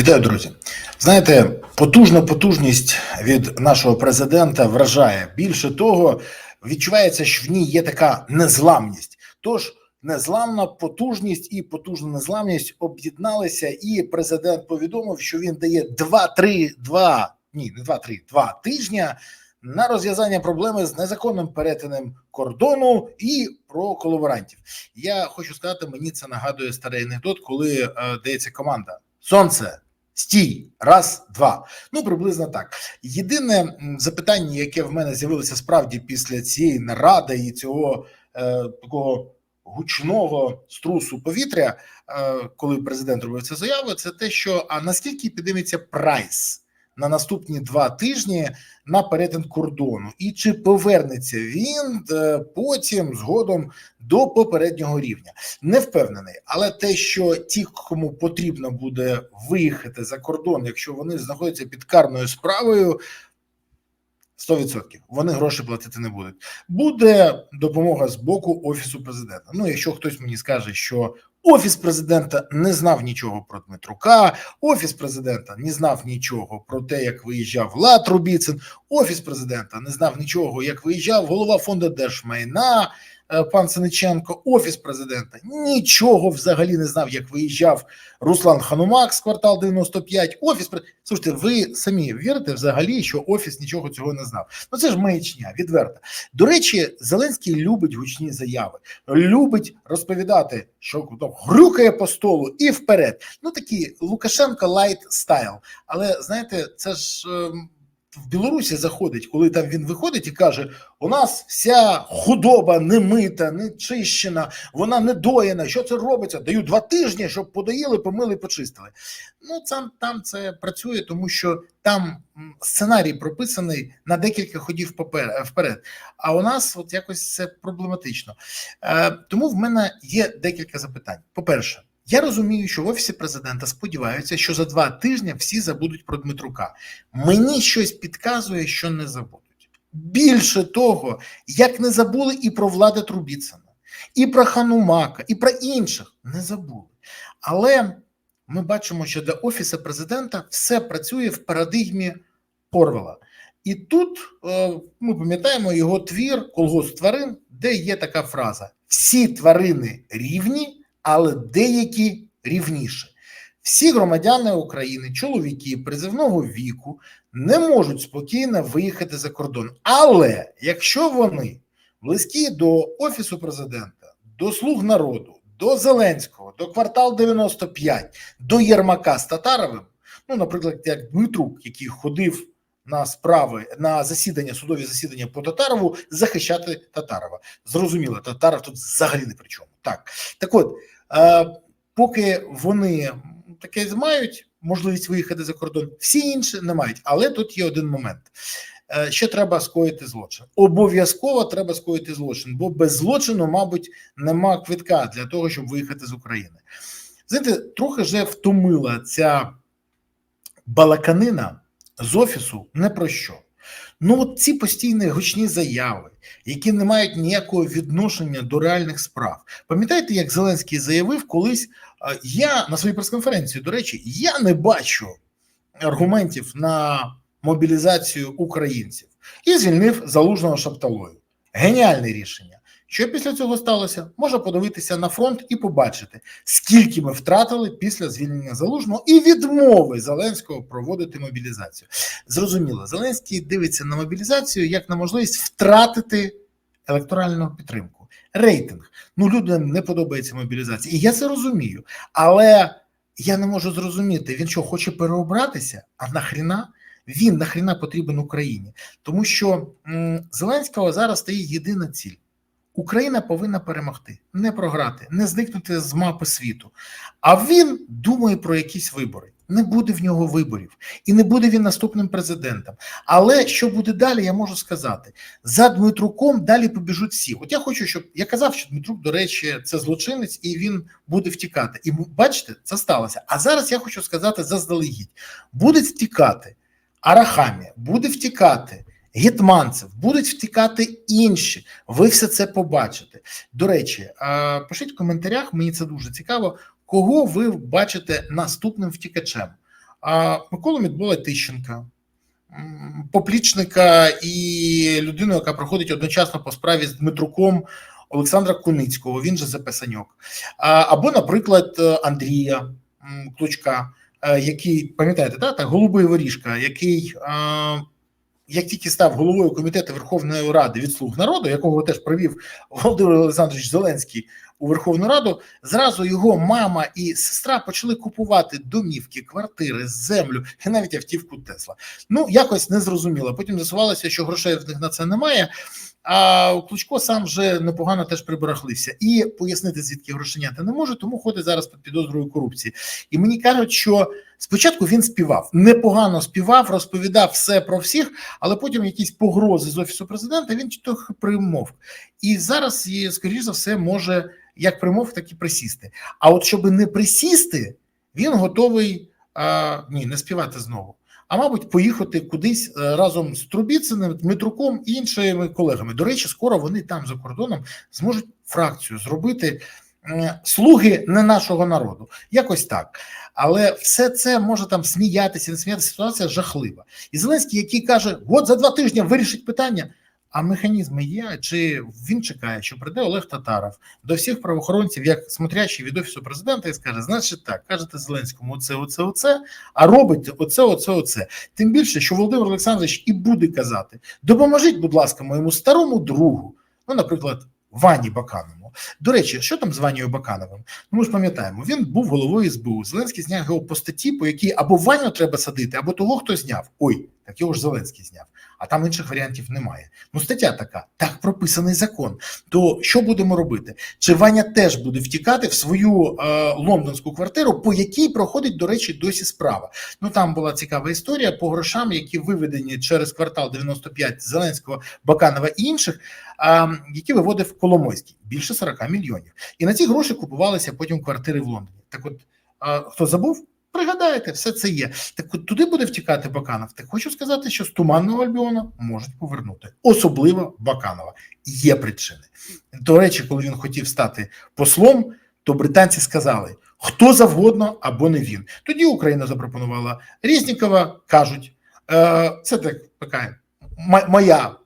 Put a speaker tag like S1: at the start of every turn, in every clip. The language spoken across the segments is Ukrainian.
S1: Вітаю, друзі. Знаєте, потужна потужність від нашого президента вражає. Більше того, відчувається, що в ній є така незламність. Тож незламна потужність і потужна незламність об'єдналися, і президент повідомив, що він дає 2-3, 2, ні, не 2-3, 2 тижня на розв'язання проблеми з незаконним перетином кордону і про колаборантів. Я хочу сказати, мені це нагадує старий анекдот, коли е, дається команда Сонце. Стій, раз, два. Ну приблизно так. Єдине запитання, яке в мене з'явилося справді після цієї наради і цього е, такого гучного струсу повітря, е, коли президент робив цю заяву, це те, що а наскільки підніметься прайс на наступні два тижні на перетин кордону, і чи повернеться він е, потім згодом до попереднього рівня? Не впевнений, але те, що ті, кому потрібно буде виїхати за кордон, якщо вони знаходяться під карною справою. 100% вони гроші платити не будуть. Буде допомога з боку офісу президента. Ну, якщо хтось мені скаже, що офіс президента не знав нічого про Дмитрука, офіс президента не знав нічого про те, як виїжджав Влад Рубіцин, офіс президента не знав нічого, як виїжджав голова фонду держмайна пан Синиченко, офіс президента нічого взагалі не знав, як виїжджав Руслан Ханумак з квартал 95. Офіс слушайте, ви самі вірите взагалі, що офіс нічого цього не знав. Ну це ж маячня, відверта. До речі, Зеленський любить гучні заяви, любить розповідати, що там грюкає по столу і вперед. Ну такі Лукашенко лайт стайл. Але знаєте, це ж. В Білорусі заходить, коли там він виходить і каже: у нас вся худоба не мита, не чищена, вона не доєна. Що це робиться? Даю два тижні, щоб подоїли, помили, почистили. Ну там, там це працює, тому що там сценарій прописаний на декілька ходів вперед. А у нас от якось це проблематично. Е, тому в мене є декілька запитань. По-перше, я розумію, що в офісі президента сподіваються, що за два тижні всі забудуть про Дмитрука. Мені щось підказує, що не забудуть. Більше того, як не забули і про Влада Трубіцина, і про Ханумака, і про інших не забули. Але ми бачимо, що для офісу президента все працює в парадигмі Орвела. І тут е, ми пам'ятаємо його твір Колгосп тварин, де є така фраза: всі тварини рівні, але деякі рівніші. Всі громадяни України, чоловіки призивного віку, не можуть спокійно виїхати за кордон. Але якщо вони близькі до офісу президента, до слуг народу, до Зеленського, до квартал 95, до Єрмака з Татаровим, ну, наприклад, як Дмитрук, який ходив на справи на засідання, судові засідання по Татарову, захищати Татарова. Зрозуміло, Татаров тут взагалі не при чому. Так, так от, е, поки вони таке мають можливість виїхати за кордон, всі інші не мають. Але тут є один момент. Е, Ще треба скоїти злочин. Обов'язково треба скоїти злочин, бо без злочину, мабуть, нема квитка для того, щоб виїхати з України. Знаєте, трохи вже втомила ця балаканина з офісу не про що. Ну, от ці постійні гучні заяви, які не мають ніякого відношення до реальних справ. Пам'ятаєте, як Зеленський заявив колись: я на своїй прес-конференції, до речі, я не бачу аргументів на мобілізацію українців і звільнив залужного шапталою. Геніальне рішення. Що після цього сталося? Можна подивитися на фронт і побачити, скільки ми втратили після звільнення залужного і відмови Зеленського проводити мобілізацію. Зрозуміло, Зеленський дивиться на мобілізацію як на можливість втратити електоральну підтримку, рейтинг. Ну, людям не подобається мобілізація, і я це розумію. Але я не можу зрозуміти, він що хоче переобратися? А нахріна? Він нахріна потрібен Україні, тому що м, Зеленського зараз стоїть єдина ціль. Україна повинна перемогти, не програти, не зникнути з мапи світу. А він думає про якісь вибори. Не буде в нього виборів, і не буде він наступним президентом. Але що буде далі, я можу сказати: за Дмитруком далі побіжуть всі. От я хочу, щоб я казав, що Дмитрук, до речі, це злочинець, і він буде втікати. І бачите, це сталося. А зараз я хочу сказати заздалегідь: буде втікати Арахамія, буде втікати. Гетманцев будуть втікати інші. Ви все це побачите. До речі, пишіть в коментарях, мені це дуже цікаво. Кого ви бачите наступним втікачем? а, Миколу Мідбола Тищенка, поплічника і людину, яка проходить одночасно по справі з Дмитруком Олександра Куницького, він же Записаньок, або, наприклад, Андрія Клучка, е, який пам'ятаєте, та, та голубий воріжка, який. Як тільки став головою комітету Верховної Ради від слуг народу, якого теж провів Володимир Олександрович Зеленський у Верховну Раду, зразу його мама і сестра почали купувати домівки, квартири, землю і навіть автівку Тесла. Ну якось не зрозуміло. Потім з'ясувалося, що грошей в них на це немає. А Кличко сам вже непогано теж прибарахлився і пояснити, звідки грошеняти не може, тому ходить зараз під підозрою корупції. І мені кажуть, що спочатку він співав, непогано співав, розповідав все про всіх, але потім якісь погрози з офісу президента він трохи примовк. І зараз, скоріш за все, може як примов, так і присісти. А от щоб не присісти, він готовий а, ні, не співати знову. А мабуть, поїхати кудись е, разом з Трубіциним, Дмитруком і іншими колегами. До речі, скоро вони там за кордоном зможуть фракцію зробити слуги не нашого народу. Якось так. Але все це може там сміятися, не сміятися. Ситуація жахлива. І Зеленський, який каже: от за два тижні вирішить питання. А механізми є, чи він чекає, що прийде Олег Татаров до всіх правоохоронців, як смотрячий від офісу президента, і скаже: значить так, кажете Зеленському, оце, оце, оце, а робите оце, оце, оце. Тим більше, що Володимир Олександрович і буде казати: допоможіть, будь ласка, моєму старому другу, ну, наприклад, Вані Баканову. До речі, що там з Ванією Бакановим? Ну, ми ж пам'ятаємо, він був головою СБУ. Зеленський зняв його по статті, по якій або Ваню треба садити, або того, хто зняв. Ой, так його ж Зеленський зняв а там інших варіантів немає. Ну, стаття така, так прописаний закон. То що будемо робити? Чи Ваня теж буде втікати в свою е, лондонську квартиру, по якій проходить, до речі, досі справа? Ну там була цікава історія по грошам, які виведені через квартал 95 Зеленського, Баканова і інших, е, які виводив Коломойський більше 40 мільйонів. І на ці гроші купувалися потім квартири в Лондоні. Так, от е, хто забув? Пригадайте, все це є. Так от туди буде втікати Баканов. Так хочу сказати, що з туманного Альбіона можуть повернути, особливо Баканова. Є причини. До речі, коли він хотів стати послом, то британці сказали, хто завгодно або не він. Тоді Україна запропонувала Різнікова, кажуть, е, це так така моя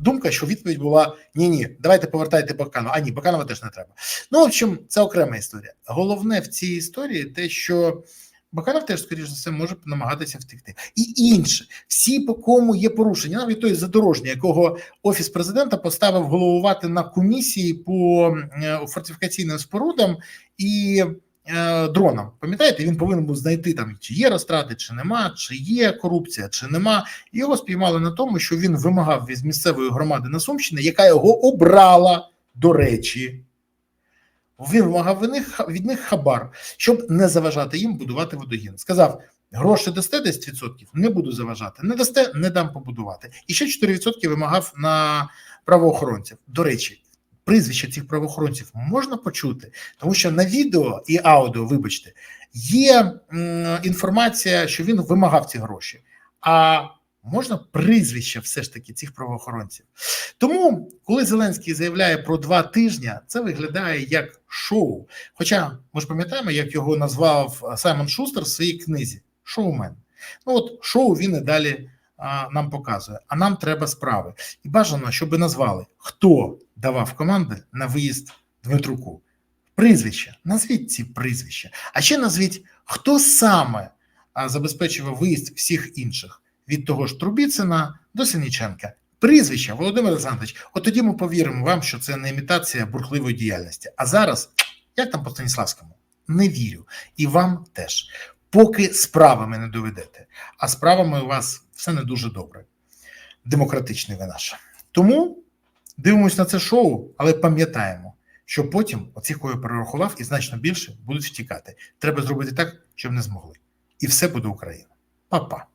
S1: думка, що відповідь була: ні, ні, давайте повертайте Баканова. А ні, Баканова теж не треба. Ну, в общем, це окрема історія. Головне в цій історії те, що. Баканов теж, скоріш за все, може намагатися втекти. І інше, всі, по кому є порушення, навіть той задорожній, якого офіс президента поставив головувати на комісії по е, фортифікаційним спорудам і е, дронам. Пам'ятаєте, він повинен був знайти там, чи є розтрати, чи нема, чи є корупція, чи нема. Його спіймали на тому, що він вимагав від місцевої громади на Сумщині, яка його обрала до речі. Вимагав від них від них хабар, щоб не заважати їм будувати водогін. Сказав: гроші дасте 10%, не буду заважати. Не дасте, не дам побудувати. І ще 4% вимагав на правоохоронців. До речі, прізвища цих правоохоронців можна почути, тому що на відео і аудіо, вибачте, є інформація, що він вимагав ці гроші. А можна прізвище все ж таки цих правоохоронців. Тому, коли Зеленський заявляє про два тижні, це виглядає як шоу. Хоча ми ж пам'ятаємо, як його назвав Саймон Шустер в своїй книзі Шоумен. Ну от шоу він і далі а, нам показує. А нам треба справи. І бажано, щоб назвали, хто давав команди на виїзд Дмитруку. Прізвище, назвіть ці прізвища. А ще назвіть, хто саме забезпечував виїзд всіх інших від того ж Трубіцина до Синіченка. Прізвище Володимир Олександрович, от тоді ми повіримо вам, що це не імітація бурхливої діяльності. А зараз, як там по Станіславському, не вірю. І вам теж. Поки справами не доведете. А справами у вас все не дуже добре. Демократичний ви наш. Тому дивимось на це шоу, але пам'ятаємо, що потім оцих, кого я перерахував, і значно більше будуть втікати. Треба зробити так, щоб не змогли. І все буде Україна. Па-па.